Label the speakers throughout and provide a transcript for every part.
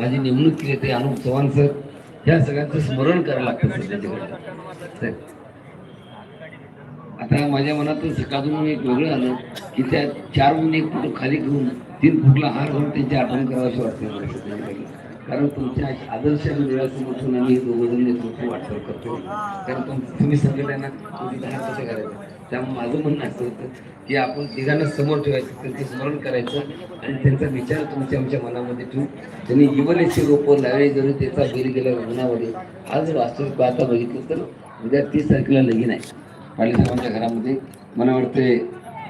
Speaker 1: माझी नेमणूक केली ते अनुप चव्हाण सर ह्या सगळ्यांचं स्मरण करायला लागतं सर आता माझ्या मनातून सकाळून एक वेगळं आलं की त्या चार महिने एक फुट खाली घेऊन तीन फुटला हार घालून त्यांची आठवण करावीशी वाटते कारण तुमच्या आदर्श आणि आम्ही हे दोघं जण नेतृत्व वाटचाल करतो. कारण तुम्ही सांगितलं ना तुम्ही दहा कसं करायचं त्यामुळे माझं म्हणणं असं होतं की आपण तिघांना समोर ठेवायचं त्यांचं स्मरण करायचं आणि त्यांचा विचार तुमच्या आमच्या मनामध्ये ठेवून त्यांनी जीवनाची रोपं लावली जरी त्याचा बिल गेला लग्नामध्ये आज वास्तविक पाहता बघितलं तर उद्या तीस तारखेला लगीन आहे. पाटील साहेबांच्या घरामध्ये. मला वाटते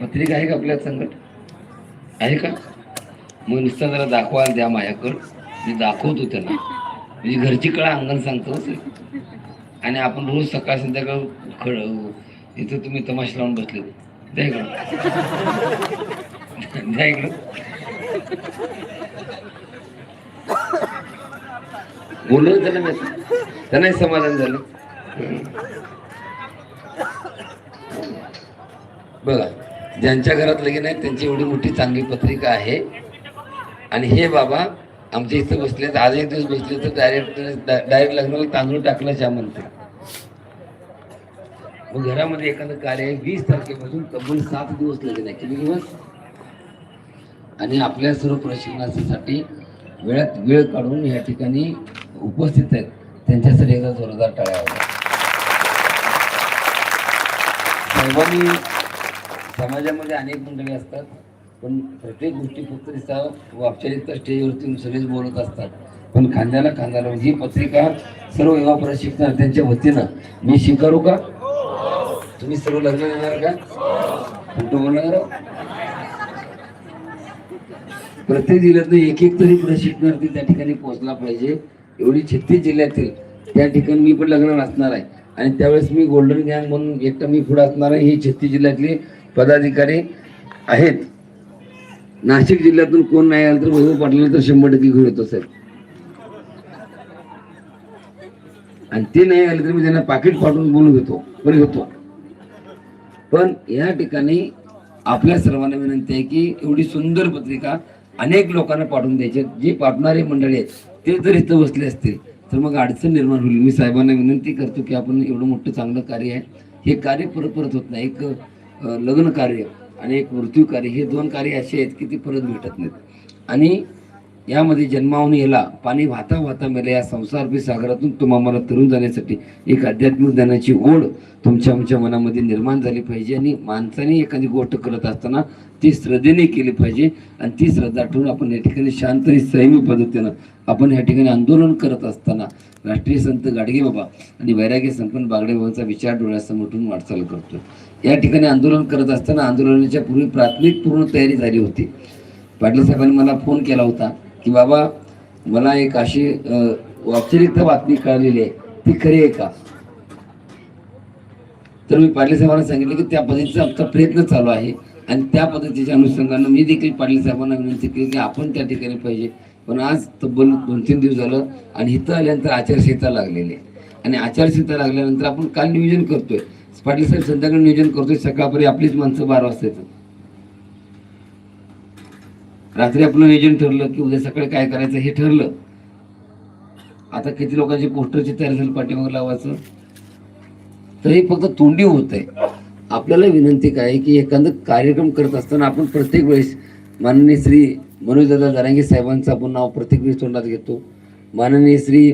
Speaker 1: पत्रिका आहे का आपल्या संकट? आहे का? मग नुसतं जरा दाखवायला द्या माझ्याकडं. मी दाखवतो त्यांना. म्हणजे घरची कळा अंगण सांगतो आणि आपण रोज सकाळ संध्याकाळ खळ इथं तुम्ही तमाशा लावून बसले द्या इकडं. द्या इकडं. त्याला मी त्यांनाही समाधान झालं. बघा ज्यांच्या घरात लगीन आहेत त्यांची एवढी मोठी चांगली पत्रिका आहे. आणि हे बाबा आमच्या इथं बसले आज एक दिवस बसले तर डायरेक्ट डायरेक्ट लग्नाला तांदूळ टाकला चहा म्हणते मग घरामध्ये एखादं कार्य आहे वीस तारखेपासून तब्बल सात दिवस लागले आहे. किती दिवस? आणि आपल्या सर्व प्रशिक्षणासाठी वेळात वेळ काढून या ठिकाणी उपस्थित आहेत. त्यांच्यासाठी एकदा जोरदार टाळ्या वाजवा. सर्वांनी समाजामध्ये अनेक मंडळी असतात पण प्रत्येक गोष्टी फक्त दिसता औपचारिक तर स्टेजवरती सगळेच बोलत असतात. पण खांद्याला खांद्याला म्हणजे ही पत्रिका सर्व युवा प्रशिक्षणार्थ्यांच्या वतीनं मी स्वीकारू का? तुम्ही सर्व लग्न येणार का? कुठं बोलणार प्रत्येक जिल्ह्यातनं एक एक तरी प्रशिक्षणार्थी त्या ठिकाणी पोहोचला पाहिजे. एवढी छत्तीस जिल्ह्यातील त्या ठिकाणी मी पण लग्न असणार आहे. आणि त्यावेळेस मी गोल्डन गँग म्हणून एकटा मी पुढे असणार आहे. ही छत्तीस जिल्ह्यातले पदाधिकारी आहेत. नाशिक जिल्ह्यातून कोण नाही आलं तर वैभव पाटील तर शंभर टक्के घेऊन येतो साहेब आणि ते नाही आले तर मी त्यांना पाकिट फाटून बोलून घेतो. बरं घेतो. पण या ठिकाणी आपल्या सर्वांना विनंती आहे की एवढी सुंदर पत्रिका अनेक लोकांना पाठवून द्यायची. जे पाठवणारे मंडळी आहेत ते जर इथं बसले असतील तर मग अडचण निर्माण होईल. मी साहेबांना विनंती करतो की आपण एवढं मोठं चांगलं कार्य आहे. हे कार्य परत परत होत नाही. एक लग्न कार्य आणि एक मृत्यू कार्य हे दोन कार्य असे आहेत की ते परत भेटत नाहीत. आणि यामध्ये जन्मावून याला पाणी वाहता वाहता मेला या संसार सागरातून तुम्हा मला तरुण जाण्यासाठी एक आध्यात्मिक ज्ञानाची ओढ तुमच्या आमच्या मनामध्ये निर्माण झाली पाहिजे आणि माणसाने एखादी गोष्ट करत असताना ती श्रद्धेने केली पाहिजे आणि ती श्रद्धा ठेवून आपण या ठिकाणी शांत आणि संयमी पद्धतीनं आपण या ठिकाणी आंदोलन करत असताना राष्ट्रीय संत गाडगे बाबा आणि वैराग्य संपन्न बागडे बाबांचा विचार डोळ्यासमोर ठेवून वाटचाल करतो. या ठिकाणी आंदोलन करत असताना आंदोलनाच्या पूर्वी प्राथमिक पूर्ण तयारी झाली होती. पाटील साहेबांनी मला फोन केला होता. की बाबा मला एक अशी अ, बातमी कळलेली आहे. ती खरी आहे का? तर मी पाटील साहेबांना सांगितलं की त्या पद्धतीचा आमचा प्रयत्न चालू आहे आणि त्या पद्धतीच्या अनुषंगानं मी देखील पाटील साहेबांना विनंती केली की आपण त्या ठिकाणी पाहिजे. पण आज तब्बल दोन तीन दिवस झालं आणि इथं आल्यानंतर आचारसंहिता लागलेली आहे. आणि आचारसंहिता लागल्यानंतर आपण काल नियोजन करतोय. पाटील साहेब संध्याकाळी नियोजन करतोय सकाळपर्यंत आपलीच माणसं बारा वाजता येतात. रात्री आपलं नियोजन ठरलं की उद्या सकाळी काय करायचं हे ठरलं. आता किती लोकांची पोस्टरची तयारी झाली पाठीमागे लावायचं. तर हे फक्त तोंडी होत आहे आपल्याला विनंती काय आहे की एखादं कार्यक्रम करत असताना आपण प्रत्येक वेळेस माननीय श्री मनोजदादा जरांगे साहेबांचं आपण नाव प्रत्येक वेळेस तोंडात घेतो. माननीय श्री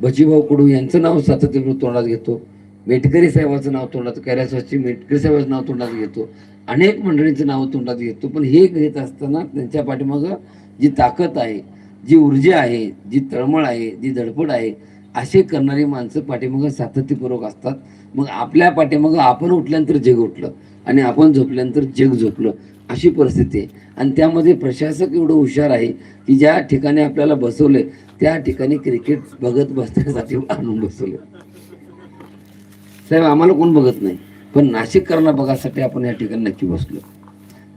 Speaker 1: भजीभाऊ कडू यांचं नाव सातत्याने तोंडात घेतो. मेटकरी साहेबांचं नाव तोंडात कैलासवाची मेटकरी साहेबांचं नाव तोंडात घेतो. अनेक मंडळींचं नाव तोंडात घेतो पण हे घेत असताना त्यांच्या पाठीमागं जी ताकद आहे जी ऊर्जा आहे जी तळमळ आहे जी धडपड आहे असे करणारी माणसं पाठीमागं सातत्यपूर्वक असतात. मग आपल्या पाठीमागं आपण उठल्यानंतर जग उठलं आणि आपण झोपल्यानंतर जग झोपलं अशी परिस्थिती आहे. आणि त्यामध्ये प्रशासक एवढं हुशार आहे की ज्या ठिकाणी आपल्याला बसवले त्या ठिकाणी क्रिकेट बघत बसण्यासाठी आणून बसवले साहेब आम्हाला कोण बघत नाही? पण नाशिककरांना बघासाठी आपण या ठिकाणी नक्की बसलो.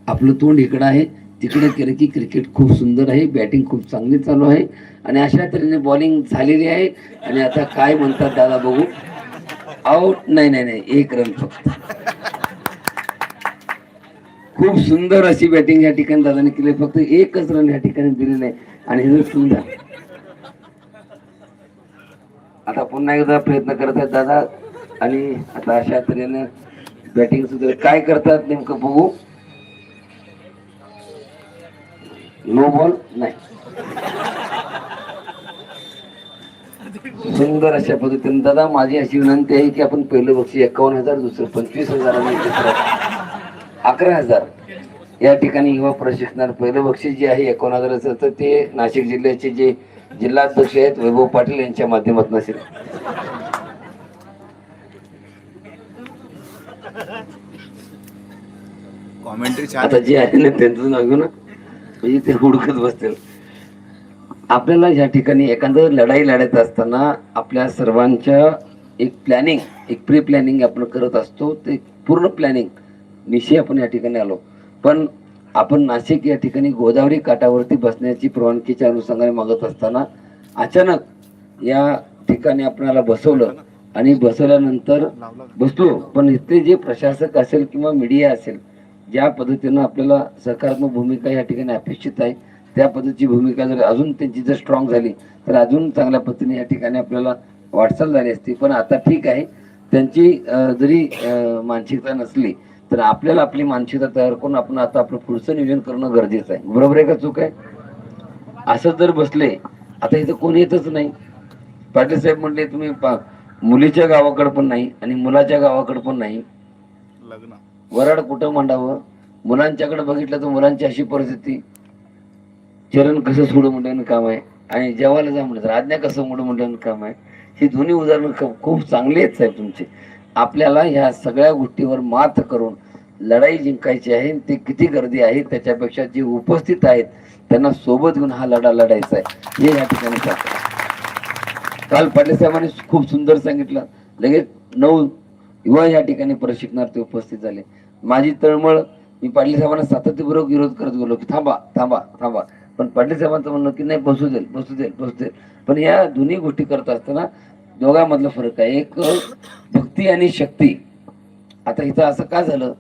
Speaker 1: आपलं तोंड इकडं आहे तिकडे केलं की क्रिकेट खूप सुंदर आहे बॅटिंग खूप चांगली चालू आहे आणि अशा तऱ्हेने बॉलिंग झालेली आहे आणि आता काय म्हणतात दादा बघू. आउट नाही नाही नाही एक रन फक्त. खूप सुंदर अशी बॅटिंग या ठिकाणी दादाने केली फक्त एकच रन या ठिकाणी दिलेलं आहे आणि हे सुंदर. आता पुन्हा एकदा प्रयत्न करत आहेत दादा. आणि आता अशा तऱ्हेने बॅटिंग सुद्धा काय करतात नेमकं बघू. नो बॉल नाही. सुंदर अशा पद्धतीने दादा माझी अशी विनंती आहे की आपण पहिलं बक्षीस एकावन्न हजार दुसरं पंचवीस हजार आणि अकरा हजार या ठिकाणी युवा प्रशिक्षणार पहिलं बक्षीस जे आहे एकावन्न हजाराचं तर ते नाशिक जिल्ह्याचे जे जिल्हाध्यक्ष आहेत वैभव पाटील यांच्या माध्यमातून असेल.
Speaker 2: कॉमेंट्री छान
Speaker 1: आता जे आहे ना त्यांचं घेऊ ना म्हणजे ते हुडकत बसतील. आपल्याला या ठिकाणी एखादं लढाई लढत असताना आपल्या सर्वांच्या एक प्लॅनिंग एक प्री प्लॅनिंग आपण करत असतो. ते पूर्ण प्लॅनिंग निश्चय आपण या ठिकाणी आलो. पण आपण नाशिक या ठिकाणी गोदावरी काठावरती बसण्याची परवानगीच्या अनुषंगाने मागत असताना अचानक या ठिकाणी आपल्याला बसवलं आणि बसवल्यानंतर बसलो. पण इथे जे प्रशासक असेल किंवा मीडिया असेल ज्या पद्धतीनं आपल्याला सकारात्मक भूमिका या ठिकाणी अपेक्षित आहे त्या पद्धतीची भूमिका जर अजून त्यांची जर स्ट्रॉंग झाली तर अजून चांगल्या पद्धतीने या ठिकाणी आपल्याला वाटचाल झाली असती. पण आता ठीक आहे. त्यांची जरी मानसिकता नसली तर आपल्याला आपली मानसिकता तयार करून आपण आता आपलं पुढचं नियोजन करणं गरजेचं आहे. बरोबर आहे का चूक आहे? असं जर बसले आता इथं कोणी येतच नाही. पाटील साहेब म्हणले तुम्ही पा- मुलीच्या गावाकडे पण नाही आणि मुलाच्या गावाकडे पण नाही.
Speaker 2: लग्न.
Speaker 1: वराड कुठं मांडावं मुलांच्याकडे बघितलं तर मुलांची अशी परिस्थिती चरण कसं सोडू म्हणल्यानं काम आहे आणि जेवायला जा म्हटलं तर आज्ञा कसं मोडू म्हणल्यानं काम आहे? ही दोन्ही उदाहरणं खूप चांगली आहेत साहेब तुमची. आपल्याला ह्या सगळ्या गोष्टीवर मात करून लढाई जिंकायची आहे ते किती गर्दी आहे त्याच्यापेक्षा जे उपस्थित आहेत त्यांना सोबत घेऊन हा लढा लढायचा आहे. हे या ठिकाणी सांगतो. काल पाटील साहेबांनी खूप सुंदर सांगितलं. लगेच नऊ युवा या ठिकाणी प्रशिक्षणार्थी उपस्थित झाले. माझी तळमळ मी पाटील साहेबांना सातत्यपूर्वक विरोध करत गेलो की थांबा थांबा थांबा. पण पाटील साहेबांचं म्हणणं की नाही बसू देईल बसू देईल बसू देईल पण या दोन्ही गोष्टी करत असताना दोघांमधला फरक आहे. एक भक्ती आणि शक्ती. आता इथं असं का झालं?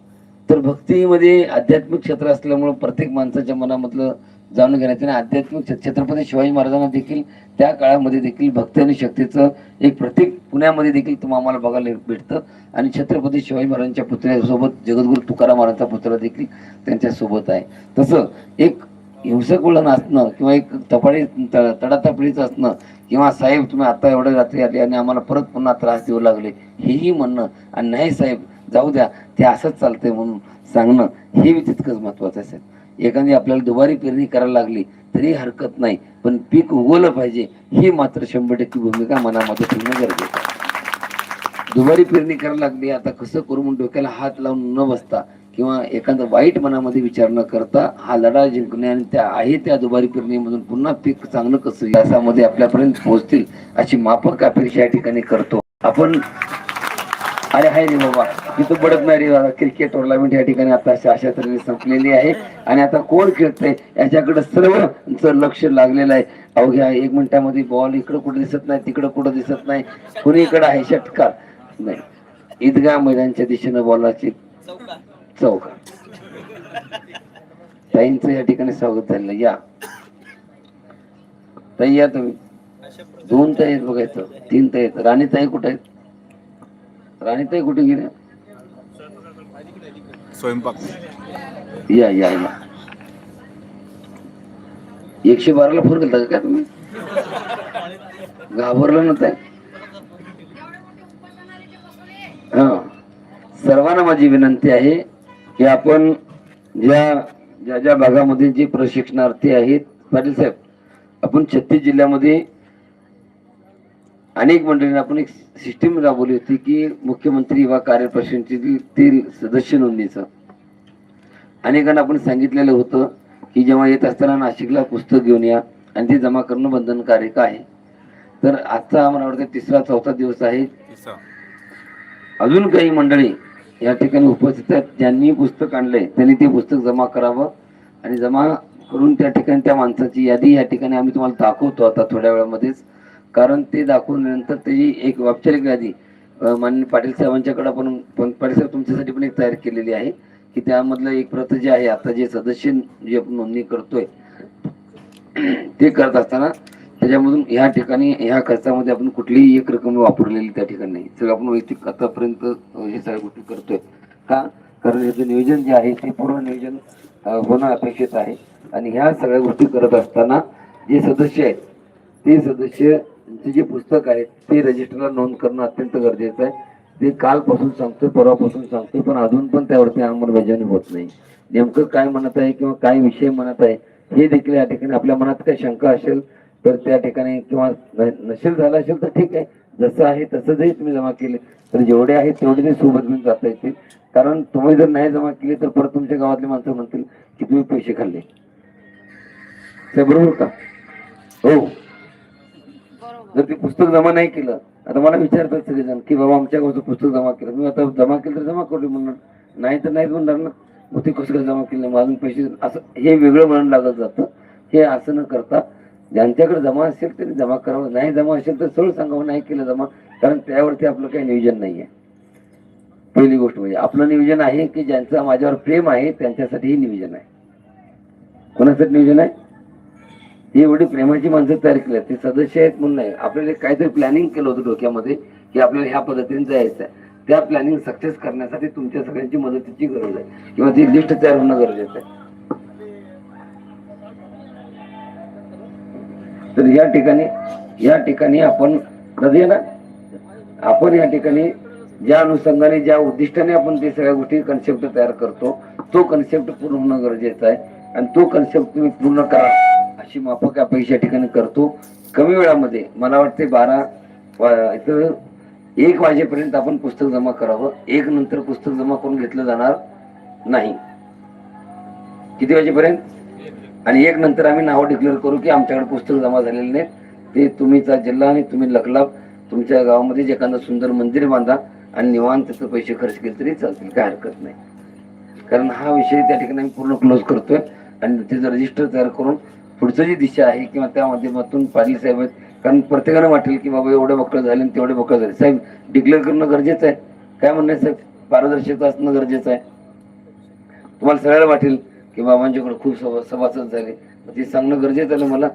Speaker 1: तर भक्तीमध्ये आध्यात्मिक क्षेत्र असल्यामुळं प्रत्येक माणसाच्या मनामधलं जाणून घेण्यात आणि आध्यात्मिक छत्रपती शिवाजी महाराजांना देखील त्या काळामध्ये देखील भक्ती आणि शक्तीचं एक प्रतीक पुण्यामध्ये देखील तुम्हाला आम्हाला बघायला भेटतं. आणि छत्रपती शिवाजी महाराजांच्या पुतळ्यासोबत जगद्गुरू तुकाराम महाराजांचा पुतळा देखील त्यांच्यासोबत आहे. तसं एक हिंसक वळण असणं किंवा एक तपाडी तडातपडीचं असणं किंवा साहेब तुम्ही आता एवढ्या रात्री आले आणि आम्हाला परत पुन्हा त्रास देऊ लागले हेही म्हणणं. आणि नाही साहेब जाऊ द्या ते असंच चालतंय म्हणून सांगणं हे तितकंच महत्वाचं आहे साहेब. एखादी आपल्याला दुबारी पेरणी करायला लागली तरी हरकत नाही. पण पीक उगवलं पाहिजे ही मात्र शंभर टक्के भूमिका मनामध्ये ठेवणं गरजेचं आहे. दुबारी पेरणी करायला लागली आता कसं करू म्हणून डोक्याला हात लावून न बसता किंवा एखादा वाईट मनामध्ये विचार न करता हा लढा जिंकणे आणि त्या आहे त्या दुबारी पेरणीमधून पुन्हा पीक चांगलं कसं यासामध्ये आपल्यापर्यंत पोहोचतील अशी माफक अपेक्षा या ठिकाणी करतो. आपण अरे हाय रे बाबा. तिथं पडत नाही रे क्रिकेट टुर्नामेंट या ठिकाणी आता अशा तऱ्हेने संपलेली आहे. आणि आता कोण खेळतंय याच्याकडे सर्वांचं लक्ष लागलेलं आहे. अवघ्या एक मिनिटामध्ये बॉल इकडं कुठं दिसत नाही तिकडं कुठं दिसत नाही. कुणीकडं आहे? षटकार. नाही. ईदगाह मैदानच्या दिशेनं बॉलाची चौका ताईंचं या ठिकाणी स्वागत झालेलं. या. ताई या तुम्ही. दोन ताई आहेत बघायचं तीन ताई आहेत. राणीताई कुठे आहेत? राणीताई कुठे गेल्या?
Speaker 2: स्वयंपाक.
Speaker 1: या या या. एकशे बाराला फोन केला का तुम्ही? घाबरलं ना ताई हा. सर्वांना माझी विनंती आहे की आपण ज्या ज्या ज्या भागामध्ये जे प्रशिक्षणार्थी आहेत पाटील साहेब आपण छत्तीस जिल्ह्यामध्ये अनेक मंडळींनी आपण एक सिस्टीम राबवली होती की मुख्यमंत्री वा कार्य सदस्य नोंदणीचं. अनेकांना आपण सांगितलेलं होतं की जेव्हा येत असताना नाशिकला पुस्तक घेऊन या आणि ते जमा करणं बंधनकारक आहे. तर आजचा मला वाटतं तिसरा चौथा दिवस आहे. अजून काही मंडळी या ठिकाणी उपस्थित आहेत ज्यांनी पुस्तक आणलंय त्यांनी ते पुस्तक जमा करावं आणि जमा करून त्या ठिकाणी त्या माणसाची यादी या ठिकाणी आम्ही तुम्हाला दाखवतो आता थोड्या वेळामध्येच. कारण ते दाखवल्यानंतर त्याची एक औपचारिक यादी माननीय पाटील साहेबांच्याकडे आपण पण पाटील साहेब तुमच्यासाठी पण एक तयार केलेली आहे. की त्यामधलं एक प्रत जे आहे आता जे सदस्य जे आपण नोंदणी करतोय ते करत असताना त्याच्यामधून ह्या ठिकाणी ह्या खर्चामध्ये आपण कुठलीही एक रक्कम वापरलेली त्या ठिकाणी नाही. सगळं आपण वैयक्तिक आतापर्यंत हे सगळ्या गोष्टी करतोय. का? कारण ह्याचं नियोजन जे आहे ते पूर्ण नियोजन होणं अपेक्षित आहे. आणि ह्या सगळ्या गोष्टी करत असताना जे सदस्य आहेत ते सदस्य जे पुस्तक आहे ते रजिस्टरला नोंद करणं अत्यंत गरजेचं आहे. ते कालपासून सांगतोय परवापासून सांगतोय पण अजून पण त्यावरती अंमलबजावणी होत नाही. नेमकं काय म्हणत आहे किंवा काय विषय म्हणत आहे हे देखील या ठिकाणी आपल्या मनात काही शंका असेल तर त्या ठिकाणी किंवा नसेल झाला असेल तर ठीक आहे. जसं आहे तसं जरी तुम्ही जमा केले. तर जेवढे आहेत तेवढे ते सोबत घेऊन जाता येतील. कारण तुम्ही जर नाही जमा केले तर परत तुमच्या गावातले माणसं म्हणतील की तुम्ही पैसे खाल्ले. ते बरोबर का? हो. जर ते पुस्तक जमा नाही केलं आता मला विचारतात सगळेजण की बाबा आमच्या गावचं पुस्तक जमा केलं. मी आता जमा केलं तर जमा करू म्हणणार नाही तर नाही म्हणणार ना. मग ते कसं काय जमा केलं नाही? माझून पैसे असं हे वेगळं म्हणून लागत जातं. हे असं न करता ज्यांच्याकडे जमा असेल तरी जमा करावं. नाही जमा असेल तर सरळ सांगावं नाही केलं जमा. कारण त्यावरती आपलं काही नियोजन नाही आहे. पहिली गोष्ट म्हणजे आपलं नियोजन आहे की ज्यांचं माझ्यावर प्रेम आहे त्यांच्यासाठी हे नियोजन आहे. कोणासाठी नियोजन आहे? एवढी प्रेमाची माणसं तयार केली ते सदस्य आहेत म्हणून नाही. आपल्याला काहीतरी प्लॅनिंग केलं होतं डोक्यामध्ये की आपल्याला ह्या पद्धतीने जायचं आहे त्या प्लॅनिंग सक्सेस करण्यासाठी तुमच्या सगळ्यांची मदतीची गरज आहे. किंवा ती लिस्ट तयार होणं गरजेचं आहे. तर या ठिकाणी या ठिकाणी आपण कधी ना आपण या ठिकाणी ज्या अनुषंगाने ज्या उद्दिष्टाने आपण ते सगळ्या गोष्टी कन्सेप्ट तयार करतो तो कन्सेप्ट पूर्ण होणं गरजेचं आहे. आणि तो कन्सेप्ट तुम्ही पूर्ण करा. अशी माफक अपेक्षा या ठिकाणी करतो. कमी वेळामध्ये मला वाटते बारा इथं एक वाजेपर्यंत आपण पुस्तक जमा करावं. एक नंतर पुस्तक जमा करून घेतलं जाणार नाही. किती वाजेपर्यंत? आणि एक नंतर आम्ही नावं डिक्लेअर करू की आमच्याकडे पुस्तक जमा झालेले नाहीत. ते तुम्हीचा जिल्हा आणि तुम्ही लखलाभ तुमच्या गावामध्ये जे एखादं सुंदर मंदिर बांधा आणि निवांत त्याचे पैसे खर्च केले तरी चालतील काय हरकत नाही. कारण हा विषय त्या ठिकाणी आम्ही पूर्ण क्लोज करतोय आणि त्याचं रजिस्टर तयार करून पुढचं जी दिशा आहे किंवा त्या माध्यमातून पाणी साहेब आहेत कारण प्रत्येकानं वाटेल की बाबा एवढे बक्कळ झाले आणि तेवढे बक्कळ झाले. साहेब डिक्लेअर करणं गरजेचं आहे. काय म्हणणं साहेब? पारदर्शकता असणं गरजेचं आहे. तुम्हाला सगळ्याला वाटेल की बाबांच्याकडे खूप सभा सभासद झाले. ते सांगणं गरजेचं आहे ना मला.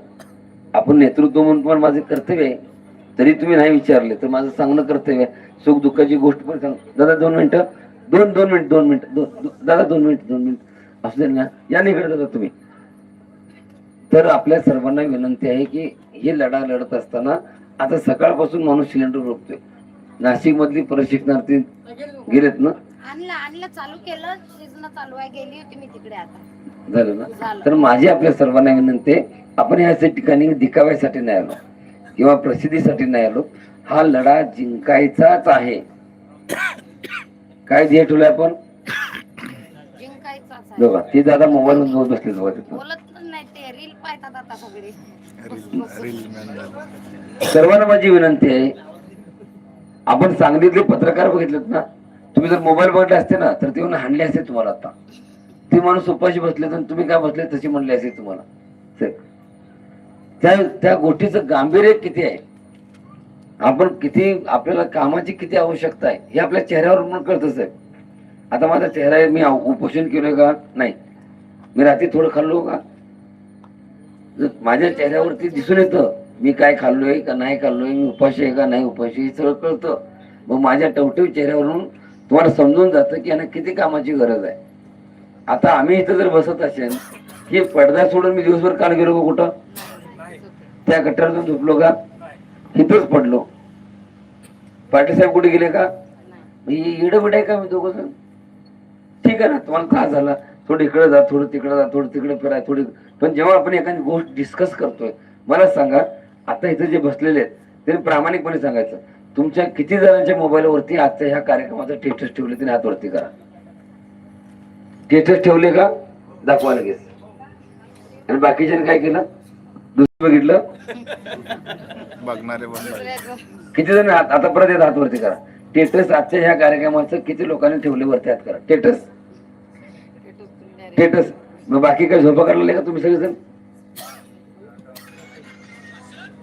Speaker 1: आपण नेतृत्व म्हणून पण माझे कर्तव्य आहे. तरी तुम्ही नाही विचारले तर माझं सांगणं कर्तव्य आहे. सुख दुःखाची गोष्ट पण सांग. दादा दोन मिनटं. दोन दोन मिनिट दोन मिनिट. दोन दादा दोन मिनिट दोन मिनिट. असू दे ना. या निकडे दादा तुम्ही. तर आपल्या सर्वांना विनंती आहे की हे लढा लढत असताना आता सकाळपासून माणूस सिलेंडर रोखतोय. नाशिक मधली प्रशिक्षणार्थी गेलेत ना?
Speaker 3: आणलं आणलं चालू केलं शिजणं चालू आहे गेली होती मी तिकडे आता.
Speaker 1: झालं ना?
Speaker 3: झालं.
Speaker 1: तर माझी आपल्या सर्वांना विनंती आहे आपण या ठिकाणी दिखाव्यासाठी नाही आलो किंवा प्रसिद्धीसाठी नाही आलो. हा लढा जिंकायचाच आहे. काय ध्येय ठेवलंय आपण?
Speaker 3: जिंकायचाच आहे.
Speaker 1: बघा ते दादा मोबाईल वर बसले बघा तिथं.
Speaker 3: बोलत आता सगळे.
Speaker 1: सर्वांना माझी विनंती आहे आपण सांगलीतले पत्रकार बघितलेत ना तुम्ही जर मोबाईल बघितले असते ना तर ते हाणले असते तुम्हाला आता. ते माणूस उपाशी बसले तर तुम्ही काय बसले तशी म्हणले असते तुम्हाला. साहेब. त्या त्या गोष्टीचं गांभीर्य किती आहे? आपण किती आपल्याला कामाची किती आवश्यकता आहे हे आपल्या चेहऱ्यावर पण कळतच आहे आता माझा चेहरा आहे मी उपोषण केलोय का? नाही. मी रात्री थोडं खाल्लो का? माझ्या चेहऱ्यावरती दिसून येतं मी काय खाल्लोय का नाही खाल्लोय मी उपाशी आहे का नाही उपाशी हे सगळं कळतं. मग माझ्या टवटव चेहऱ्यावरून तुम्हाला समजून जातं की यांना किती कामाची गरज आहे. आता आम्ही इथं जर बसत असेल की पडदा सोडून मी दिवसभर काल गेलो का कुठं? त्या गटारातून झोपलो का? इथंच पडलो. पाटील साहेब कुठे गेले का? इडबड आहे का मी दोघ जण? ठीक आहे ना तुम्हाला त्रास झाला. थोडं इकडे जा थोडं तिकडे जा थोडं तिकडे फिराय थोडी पण जेव्हा आपण एखादी गोष्ट डिस्कस करतोय मला सांगा आता इथे जे बसलेले आहेत त्यांनी प्रामाणिकपणे सांगायचं. तुमच्या किती जणांच्या मोबाईलवरती आजच्या ह्या कार्यक्रमाचं स्टेटस ठेवले त्यांनी हातवरती करा. स्टेटस ठेवले का? दाखवा लगेच. आणि बाकीच्याने काय केलं? दुसरं बघितलं?
Speaker 2: बघणारे
Speaker 1: किती जण हात आता परत येत हातवरती करा. स्टेटस आजच्या ह्या कार्यक्रमाचं किती लोकांनी ठेवले वरती हात करा. स्टेटस स्टेटस मग बाकी काय झोपा करायला का तुम्ही सगळेजण?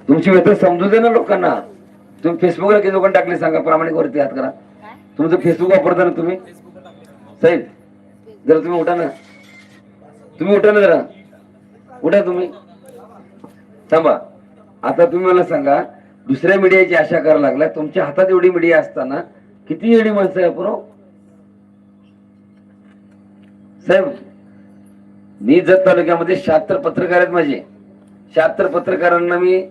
Speaker 1: तुमची व्यथा समजू दे ना लोकांना. तुम्ही फेसबुकला किती लोकांना टाकले सांगा प्रामाणिक वरती हात करा. तुमचं फेसबुक वापरता ना तुम्ही? साहेब जरा तुम्ही उठा ना. तुम्ही उठा ना जरा. उठा तुम्ही. थांबा. आता तुम्ही मला सांगा दुसऱ्या मीडियाची आशा करायला लागला तुमच्या हातात एवढी मीडिया असताना किती एवढी माणसं आहे आपण साहेब मी जत तालुक्यामध्ये शहात्तर पत्रकार आहेत माझे. शहात्तर पत्रकारांना मी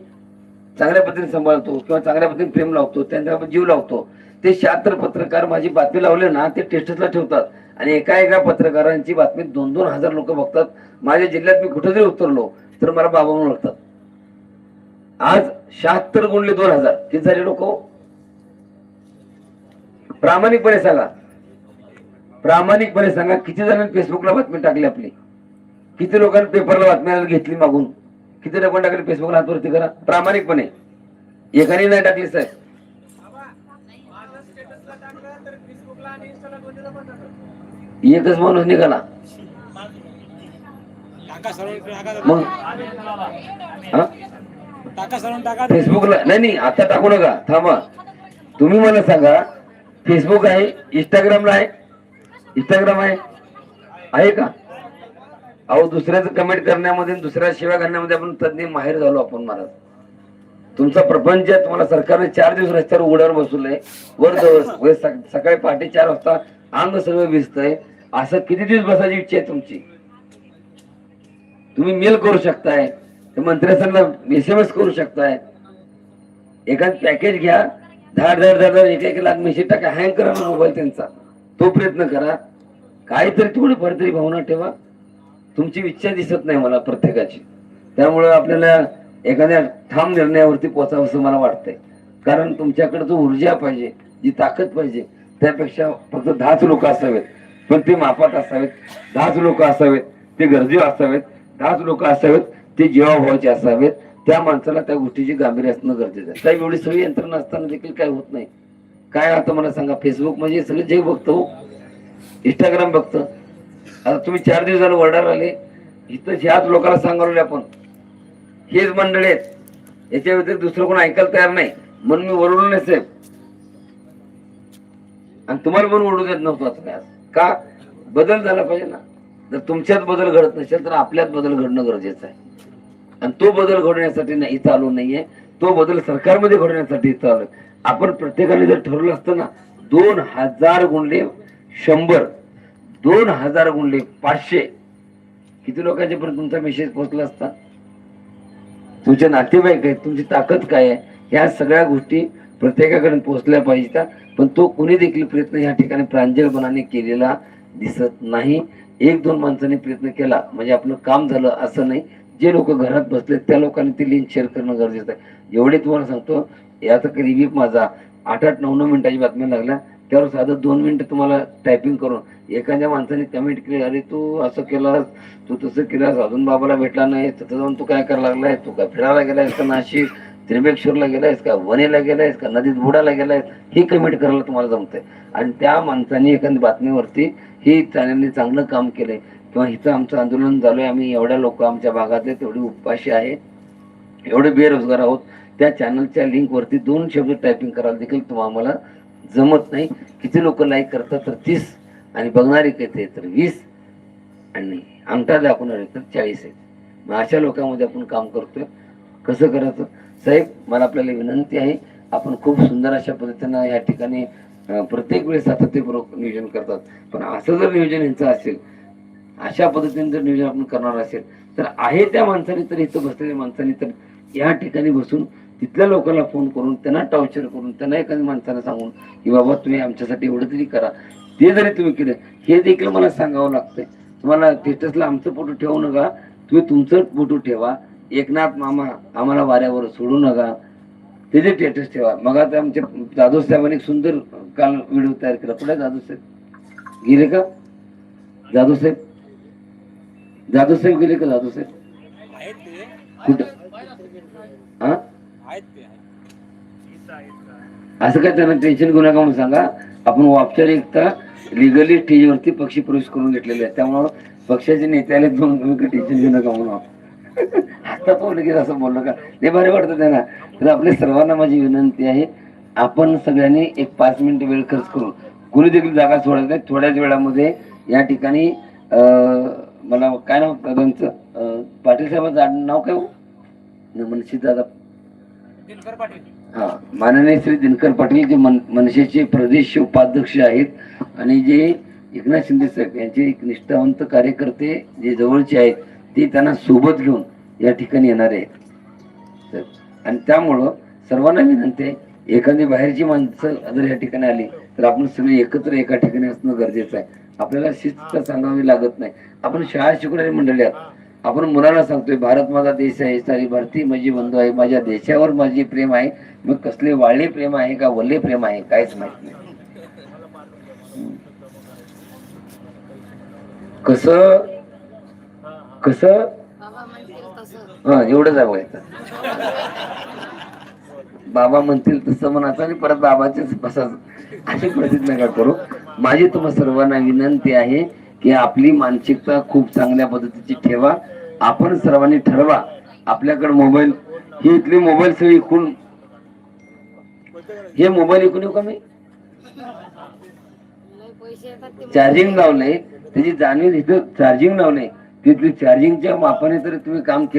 Speaker 1: चांगल्या पद्धतीने सांभाळतो किंवा चांगल्या पद्धतीने प्रेम लावतो त्यांच्या जीव लावतो. ते शहात्तर पत्रकार माझी बातमी लावले ना ते टेस्टला ठेवतात. आणि एका एका पत्रकारांची बातमी दोन दोन हजार लोक बघतात. माझ्या जिल्ह्यात मी कुठे जरी उतरलो तर मला बाबा म्हणून ओळखतात. आज शहात्तर गुणले दोन हजार. किती झाले लोक हो? प्रामाणिकपणे सांगा. प्रामाणिकपणे सांगा. किती जणांनी फेसबुकला बातमी टाकली आपली? किती लोकांनी पेपरला बातम्या घेतली मागून. किती लोकांनी टाकली फेसबुकला हातवरती करा. प्रामाणिकपणे. एकाने नाही टाकली साहेब. एकच माणूस निघाला. मग? हा?
Speaker 4: टाका सर्व टाका.
Speaker 1: फेसबुकला नाही नाही आता टाकू नका. थांबा. तुम्ही मला सांगा फेसबुक आहे इंस्टाग्रामला आहे. इंस्टाग्राम आहे. आहे का? अहो दुसऱ्याचं कमेंट करण्यामध्ये दुसऱ्या शिव्या घालण्यामध्ये आपण तज्ञ माहेर झालो आपण महाराज. तुमचा प्रपंच आहे, तुम्हाला सरकारने चार दिवस रस्त्यावर उघड्यावर बसवलंय. वर दिवस सकाळी पहाटे चार वाजता अंग सगळं भिजतंय. असं किती दिवस बसायची इच्छा आहे तुमची? तुम्ही मेल करू शकताय मंत्र्यांना एस एम एस करू शकताय. एखाद पॅकेज घ्या धाड धाड धाड एक एक लाख मेसेज टाका हँग करा मोबाईल त्यांचा. तो प्रयत्न करा. काहीतरी थोडी फार तरी भावना ठेवा. तुमची इच्छा दिसत नाही मला प्रत्येकाची. त्यामुळं आपल्याला एखाद्या ठाम निर्णयावरती पोचावं असं मला वाटतंय. कारण तुमच्याकडे जो ऊर्जा पाहिजे जी ताकद पाहिजे त्यापेक्षा फक्त दहाच लोक असावेत. पण ते मापात असावेत दहाच लोक असावेत ते गरजे असावेत दहाच लोक असावेत ते जीवाभावाचे असावेत. त्या माणसाला त्या गोष्टीची गांभीर्य असणं गरजेचं आहे. साहेब एवढी सगळी यंत्रणा असताना देखील काय होत नाही. काय आता मला सांगा फेसबुक म्हणजे सगळे जे बघतो इंस्टाग्राम बघतं आता तुम्ही चार दिवस झालं वर्डार आले इथं ह्याच लोकांना सांगावले आपण. हेच मंडळी आहेत. याच्या व्यतिरिक्त दुसरं कोण ऐकायला तयार नाही. म्हणून मी ओरडलो नाही साहेब. आणि तुम्हाला पण ओरडू देत नव्हतो आता आज. का? बदल झाला पाहिजे ना. जर तुमच्यात बदल घडत नसेल तर आपल्यात बदल घडणं गरजेचं आहे. आणि तो बदल घडवण्यासाठी नाही इथं आलो नाहीये. तो बदल सरकारमध्ये घडवण्यासाठी इथं आलो आपण प्रत्येकाने जर ठरवलं असतं ना दोन हजार गुणले शंभर. दोन हजार गुणले पाचशे. किती लोकांच्या पण तुमचा मेसेज पोहोचला असता? तुमचे नातेवाईक आहेत तुमची ताकद काय आहे? ह्या सगळ्या गोष्टी प्रत्येकाकडे पोहोचल्या पाहिजेत. पण तो कोणी देखील प्रयत्न या ठिकाणी प्रांजलपणाने केलेला दिसत नाही. एक दोन माणसांनी प्रयत्न केला. म्हणजे आपलं काम झालं असं नाही. जे लोक घरात बसले त्या लोकांनी ते लिंक शेअर करणं गरजेचं आहे. एवढे तुम्हाला सांगतो याचा रिव्ह्यू माझा. आठ आठ नऊ नऊ मिनिटाची बातम्या लागल्या. त्यावर साधं दोन मिनिटं तुम्हाला टायपिंग करून एखाद्या माणसाने कमेंट केली अरे तू असं केलास तू तसं केलास अजून बाबाला भेटला नाही तिथं जाऊन तू काय करायला लागलाय तू काय फिरायला गेलायस का नाशिक? त्रिंबेश्वरला गेलायस का? वनेला गेलायस का? नदीत बुडायला गेलायस? ही कमेंट करायला तुम्हाला जमतंय. आणि त्या माणसाने एखाद्या बातमीवरती ही चॅनलने चांगलं काम केलंय. किंवा हिचं आमचं आंदोलन झालंय आम्ही एवढ्या लोक आमच्या भागातले तेवढी उपाशी आहे एवढे बेरोजगार आहोत. त्या चॅनलच्या लिंकवरती दोन शब्द टायपिंग करायला देखील तुम्हाला जमत नाही. किती लोक लाईक करतात तर तीस आणि बघणारे किती तर वीस आणि अंगठा दाखवणारे तर चाळीस आहेत. मग अशा लोकांमध्ये आपण काम करतोय. कसं करायचं? साहेब मला आपल्याला विनंती आहे आपण खूप सुंदर अशा पद्धतीनं या ठिकाणी प्रत्येक वेळेस सातत्यपूर्वक नियोजन करतात. पण असं जर नियोजन यांचं असेल अशा पद्धतीने जर नियोजन आपण करणार असेल तर आहे त्या माणसाने तर इथं बसलेल्या माणसाने तर या ठिकाणी बसून तिथल्या लोकांना फोन करून त्यांना टॉर्चर करून त्यांना एखाद्या माणसाला सांगून की बाबा तुम्ही आमच्यासाठी एवढं तरी करा. ते जरी तुम्ही केलं हे देखील मला सांगावं लागतंय. तुम्हाला स्टेटसला आमचं फोटो ठेवू नका. तुम्ही तुमचं फोटो ठेवा. एकनाथ मामा आम्हाला वाऱ्यावर सोडू नका. त्याचे स्टेटस ठेवा. मग आता आमच्या जाधव साहेबांनी एक सुंदर काल व्हिडिओ तयार केला. कुठे जाधव साहेब? गेले का? जाधव साहेब? जाधव साहेब गेले का जाधव साहेब? कुठं? हा असं काय त्यांना टेन्शन घेऊ नका म्हणून सांगा. आपण औपचारिकता लिगली स्टेजवरती पक्षी प्रवेश करून घेतलेले आहे त्यामुळं पक्षाचे नेत्याला दोन तुम्ही टेन्शन घेऊ नका म्हणून. आता तो लगेच असं बोललो का? ते बरे वाटतं त्यांना. तर आपल्या सर्वांना माझी विनंती आहे आपण सगळ्यांनी एक पाच मिनिट वेळ खर्च करून कोणी देखील जागा सोडत नाही थोड्याच वेळामध्ये या ठिकाणी मला काय नाव त्यांचं? पाटील साहेबांचं नाव काय हो? मनशी दादा
Speaker 4: दिनकर पाटील.
Speaker 1: हा माननीय श्री दिनकर पाटील जे मन मनसेचे प्रदेश उपाध्यक्ष आहेत आणि जे एकनाथ शिंदे साहेब यांचे एक निष्ठावंत कार्यकर्ते जे जवळचे आहेत ते त्यांना सोबत घेऊन या ठिकाणी येणार आहेत. आणि त्यामुळं सर्वांना विनंती आहे एखादी बाहेरची माणसं जर या ठिकाणी आली तर आपण सगळे एकत्र एका ठिकाणी असणं गरजेचं आहे. आपल्याला शिस्त सांगावी लागत नाही. आपण शाळा शिकणारी मंडळी आहात. आपण मुलाला सांगतोय भारत माझा देश आहे सारी भारती माझी बंधू आहे माझ्या देशावर माझी प्रेम आहे मग कसले वाळले प्रेम आहे का वल्ले प्रेम आहे काहीच माहीत नाही. कस कस? हा एवढं आहे बाबा म्हणतील तसं म्हणायचं आणि परत बाबाचेच बसायचं अशी प्रतिज्ञा करू. माझी तुम्हा सर्वांना विनंती आहे की आपली मानसिकता खूप चांगल्या पद्धतीची ठेवा. आपण सर्वांनी ठरवा. आपल्याकडे मोबाईल ही इथली मोबाईल सगळी इकून हे मोबाईल इकून येऊ का मी? चार्जिंग लावलंय. त्याची जाणीव इथं चार्जिंग लावलंय. तिथली चार्जिंगच्या मापाने तर तुम्ही काम केलं.